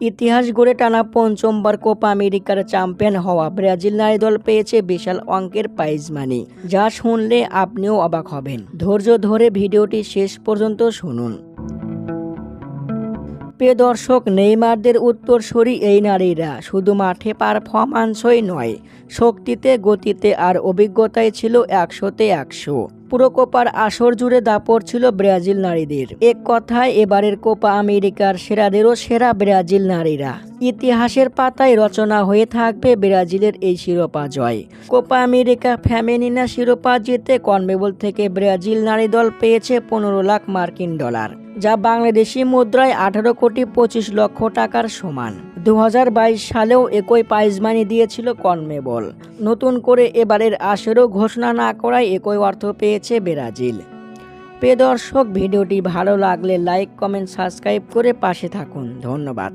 ইতিহাস গড়ে টানা পঞ্চমবার কোপা আমেরিকার চ্যাম্পিয়ন হওয়া ব্রাজিল নারী দল পেয়েছে বিশাল অঙ্কের প্রাইজ মানি যা শুনলে আপনিও অবাক হবেন। ধৈর্য ধরে ভিডিওটি শেষ পর্যন্ত শুনুন। প্রিয় দর্শক নেইমারদের উত্তরসূরি এই নারীরা শুধু মাঠে পারফরমান্সই নয়, শক্তিতে, গতিতে আর অভিজ্ঞতায় ছিল একশোতে একশো। পুরো কোপার আসর জুড়ে দাপট ছিল ব্রাজিল নারীদের। এক কথায়, এবারের কোপা আমেরিকার সেরাদেরও সেরা ব্রাজিল নারীরা। ইতিহাসের পাতায় রচনা হয়ে থাকবে ব্রাজিলের এই শিরোপা জয়। কোপা আমেরিকা ফ্যামেনিনা শিরোপা জিতে কনমেবল থেকে ব্রাজিল নারী দল পেয়েছে পনেরো লাখ মার্কিন ডলার। যা বাংলাদেশি মুদ্রায় আঠারো কোটি পঁচিশ লক্ষ টাকার সমান। দু হাজার বাইশ সালেও একই পাইজমানি দিয়েছিল কনমেবল নতুন করে এবারের আসরেও ঘোষণা না করায় একই অর্থ পেয়েছে ব্রাজিল। প্রিয় দর্শক, ভিডিওটি ভালো লাগলে লাইক কমেন্ট সাবস্ক্রাইব করে পাশে থাকুন। ধন্যবাদ।